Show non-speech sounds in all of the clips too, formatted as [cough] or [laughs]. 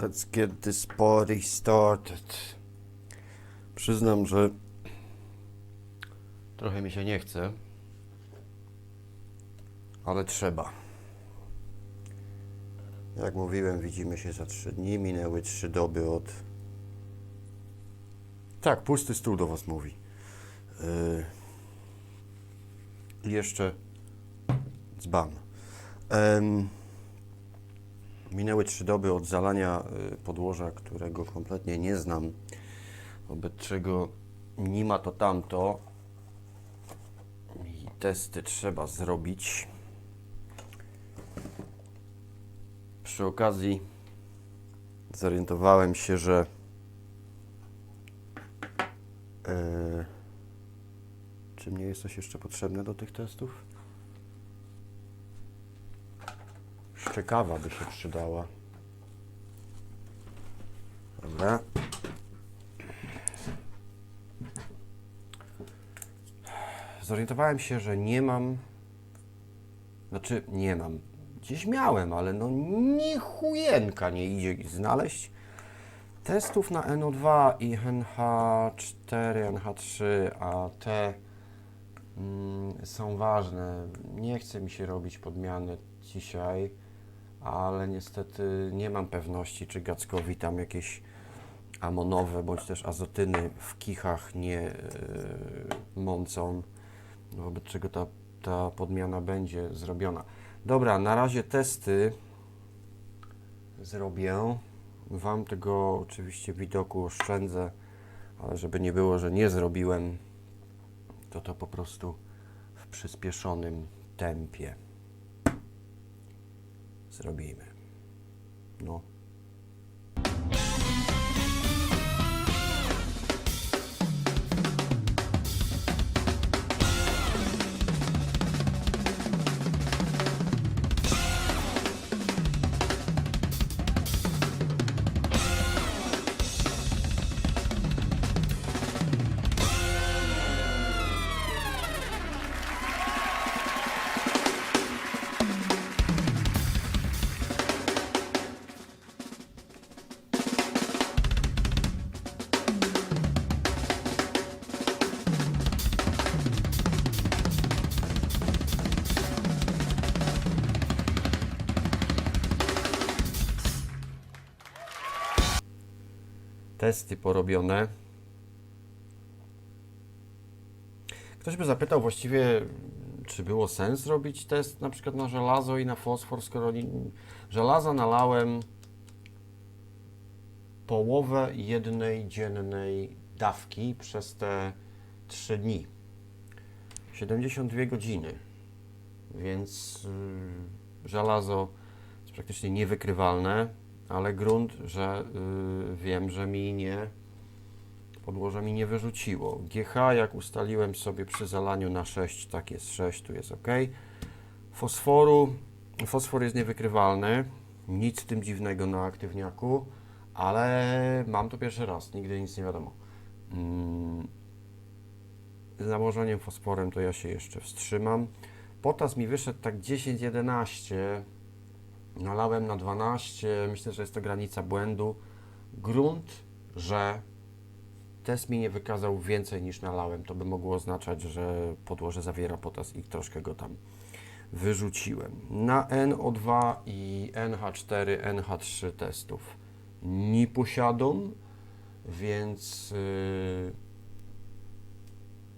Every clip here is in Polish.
Let's get this party started. Przyznam, że trochę mi się nie chce, ale trzeba. Jak mówiłem, widzimy się za trzy dni. Minęły trzy doby od. Tak, pusty stół do Was mówi. Yy... Jeszcze dzban. Minęły trzy doby od zalania y, podłoża, którego kompletnie nie znam, wobec czego nie ma to tamto. I testy trzeba zrobić. Przy okazji zorientowałem się, że e, czy mnie jest coś jeszcze potrzebne do tych testów? Szczekawa by się przydała. Dobra. Zorientowałem się, że nie mam. Znaczy, nie mam. Gdzieś miałem, ale no ni chujenka nie idzie znaleźć. Testów na NO2 i NH4, NH3, a te mm, są ważne. Nie chce mi się robić podmiany dzisiaj, ale niestety nie mam pewności, czy Gackowi tam jakieś amonowe bądź też azotyny w kichach nie yy, mącą, wobec czego ta, ta podmiana będzie zrobiona. Dobra, na razie testy zrobię. Wam tego oczywiście widoku oszczędzę, ale żeby nie było, że nie zrobiłem, to to po prostu w przyspieszonym tempie zrobimy. No. Testy porobione. Ktoś by zapytał właściwie, czy było sens robić test na przykład na żelazo i na fosfor, skoro żelaza nalałem połowę jednej dziennej dawki przez te 3 dni. 72 godziny. Więc yy, żelazo jest praktycznie niewykrywalne, ale grunt, że y, wiem, że mi nie podłoże mi nie wyrzuciło. GH jak ustaliłem sobie przy zalaniu na 6, tak jest 6, tu jest ok. Fosforu, fosfor jest niewykrywalny, nic z tym dziwnego na aktywniaku, ale mam to pierwszy raz, nigdy nic nie wiadomo. Mm, z nałożeniem fosforem to ja się jeszcze wstrzymam. Potas mi wyszedł tak 10-11, Nalałem na 12, myślę, że jest to granica błędu. Grunt, że test mi nie wykazał więcej niż nalałem, to by mogło oznaczać, że podłoże zawiera potas i troszkę go tam wyrzuciłem. Na NO2 i NH4, NH3 testów nie posiadam, więc yy,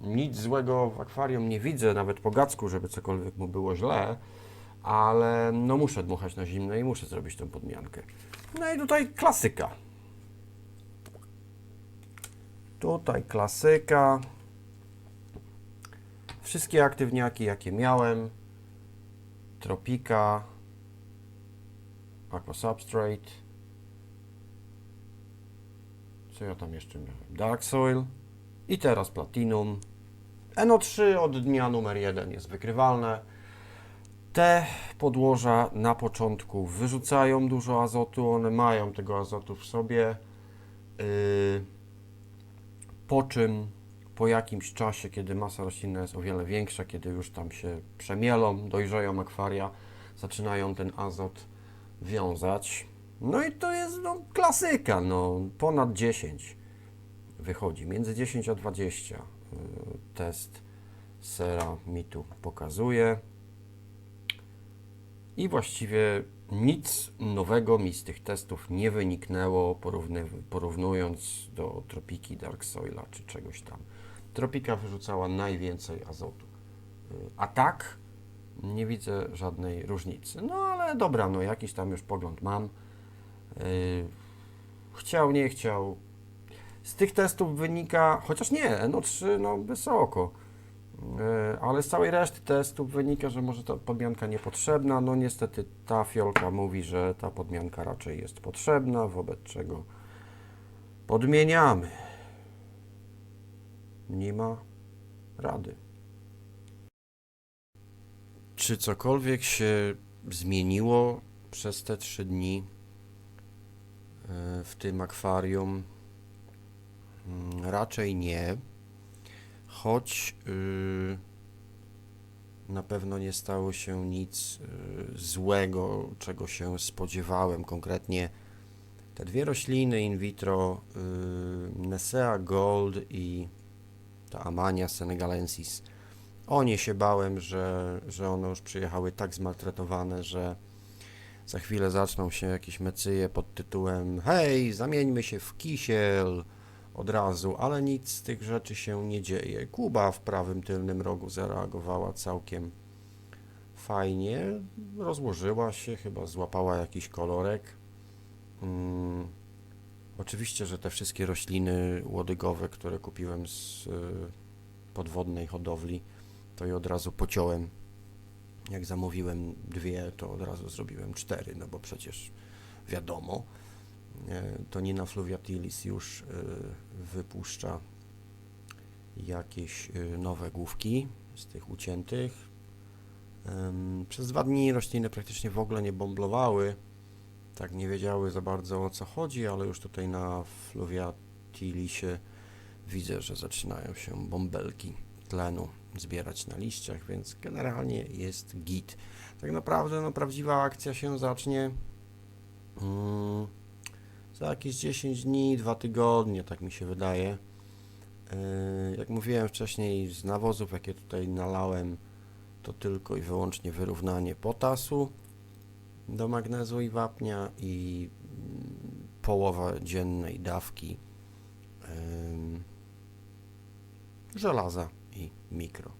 nic złego w akwarium nie widzę, nawet po gacku, żeby cokolwiek mu było źle ale no muszę dmuchać na zimne i muszę zrobić tą podmiankę. No i tutaj klasyka. Tutaj klasyka. Wszystkie aktywniaki, jakie miałem. Tropika. Aqua Substrate. Co ja tam jeszcze miałem? Dark Soil. I teraz Platinum. NO3 od dnia numer 1 jest wykrywalne. Te podłoża na początku wyrzucają dużo azotu, one mają tego azotu w sobie. Yy, po czym po jakimś czasie, kiedy masa roślinna jest o wiele większa, kiedy już tam się przemielą, dojrzeją akwaria, zaczynają ten azot wiązać. No i to jest no, klasyka, no, ponad 10 wychodzi, między 10 a 20 y, test sera mi tu pokazuje. I właściwie nic nowego mi z tych testów nie wyniknęło, porównując do Tropiki Dark Soila czy czegoś tam. Tropika wyrzucała najwięcej azotu. Y, A tak nie widzę żadnej różnicy. No ale dobra, no jakiś tam już pogląd mam. Yy, Chciał, nie chciał. Z tych testów wynika, chociaż nie, NO3 no wysoko, ale z całej reszty testów wynika, że może ta podmianka niepotrzebna. No niestety ta fiolka mówi, że ta podmianka raczej jest potrzebna, wobec czego podmieniamy. Nie ma rady. Czy cokolwiek się zmieniło przez te trzy dni e, w tym akwarium? Mm, Raczej nie, choć y, na pewno nie stało się nic y, złego, czego się spodziewałem. Konkretnie te dwie rośliny in vitro, y, Nesea Gold i ta Amania senegalensis, o nie się bałem, że, że one już przyjechały tak zmaltretowane, że za chwilę zaczną się jakieś mecyje pod tytułem hej, zamieńmy się w kisiel od razu, ale nic z tych rzeczy się nie dzieje. Kuba w prawym tylnym rogu zareagowała całkiem fajnie, rozłożyła się, chyba złapała jakiś kolorek. Mm. Oczywiście, że te wszystkie rośliny łodygowe, które kupiłem z y, podwodnej hodowli, to je od razu pociąłem. Jak zamówiłem dwie, to od razu zrobiłem cztery, no bo przecież wiadomo, e, to Nina fluviatilis już e, wypuszcza jakieś e, nowe główki z tych uciętych. Przez dwa dni rośliny praktycznie w ogóle nie bomblowały, tak nie wiedziały za bardzo o co chodzi, ale już tutaj na fluviatilisie widzę, że zaczynają się bąbelki tlenu zbierać na liściach, więc generalnie jest git. Tak naprawdę no, prawdziwa akcja się zacznie mm, za jakieś 10 dni, 2 tygodnie, tak mi się wydaje. Yy, jak mówiłem wcześniej, z nawozów, jakie tutaj nalałem, to tylko i wyłącznie wyrównanie potasu do magnezu i wapnia i mm, połowa dziennej dawki ym, żelaza i mikro.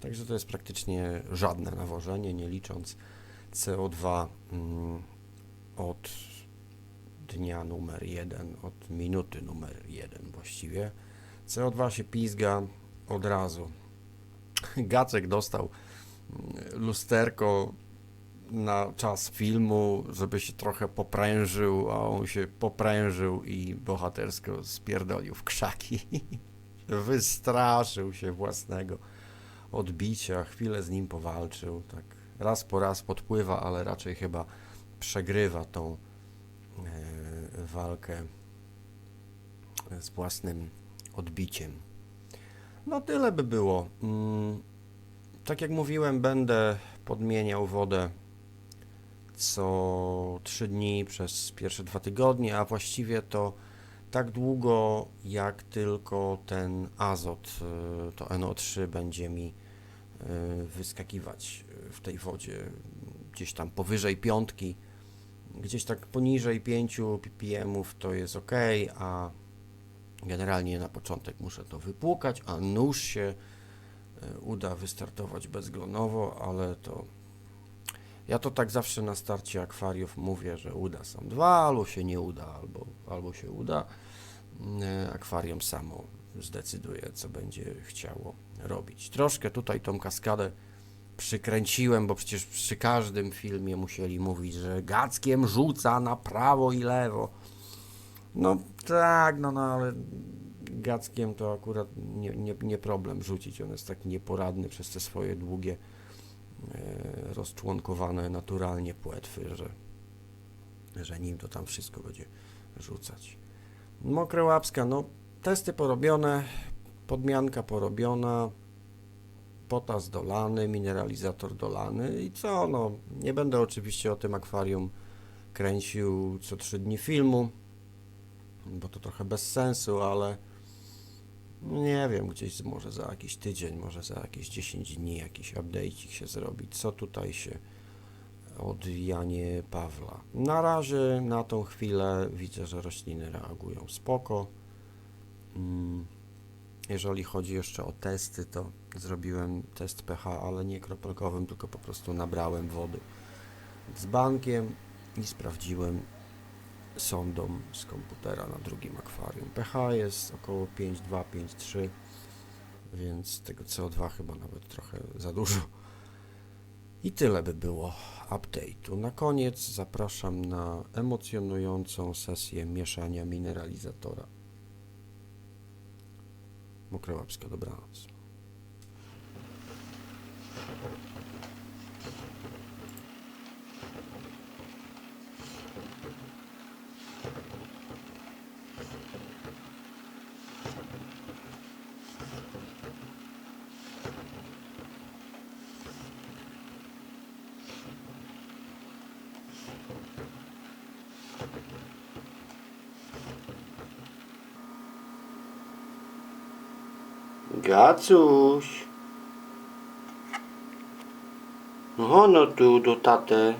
Także to jest praktycznie żadne nawożenie, nie licząc CO2 mm, od dnia numer jeden, od minuty numer jeden właściwie. CO2 się pizga od razu. Gacek dostał mm, lusterko na czas filmu, żeby się trochę poprężył, a on się poprężył i bohatersko spierdolił w krzaki. [laughs] Wystraszył się własnego odbicia, chwilę z nim powalczył, tak raz po raz podpływa, ale raczej chyba przegrywa tą e, walkę z własnym odbiciem. No tyle by było. Mm, tak jak mówiłem, będę podmieniał wodę co 3 dni przez pierwsze dwa tygodnie, a właściwie to tak długo, jak tylko ten azot, y, to NO3 będzie mi y, wyskakiwać w tej wodzie gdzieś tam powyżej piątki, gdzieś tak poniżej 5 ppm to jest ok, a generalnie na początek muszę to wypłukać, a nóż się y, uda wystartować bezglonowo, ale to ja to tak zawsze na starcie akwariów mówię, że uda są dwa, albo się nie uda, albo, albo się uda. E, Akwarium samo zdecyduje, co będzie chciało robić. Troszkę tutaj tą kaskadę przykręciłem, bo przecież przy każdym filmie musieli mówić, że Gackiem rzuca na prawo i lewo. No tak, no, no ale Gackiem to akurat nie, nie, nie problem rzucić. On jest taki nieporadny przez te swoje długie e, rozczłonkowane naturalnie płetwy, że, że nim to tam wszystko będzie rzucać. Mokre łapska, no testy porobione, podmianka porobiona, potas dolany, mineralizator dolany i co, no nie będę oczywiście o tym akwarium kręcił co trzy dni filmu, bo to trochę bez sensu, ale nie wiem, gdzieś może za jakiś tydzień, może za jakieś 10 dni jakiś update'ik się zrobi. Co tutaj się od Janie Pawla. Na razie, na tą chwilę widzę, że rośliny reagują spoko. Mm, Jeżeli chodzi jeszcze o testy, to zrobiłem test pH, ale nie kropelkowym, tylko po prostu nabrałem wody z bankiem i sprawdziłem sondą z komputera na drugim akwarium. pH jest około 5,2, 5,3, więc tego CO2 chyba nawet trochę za dużo. I tyle by było update'u. Na koniec zapraszam na emocjonującą sesję mieszania mineralizatora. Mokrołapska, dobranoc. Gacuś. No, no tu do tatę.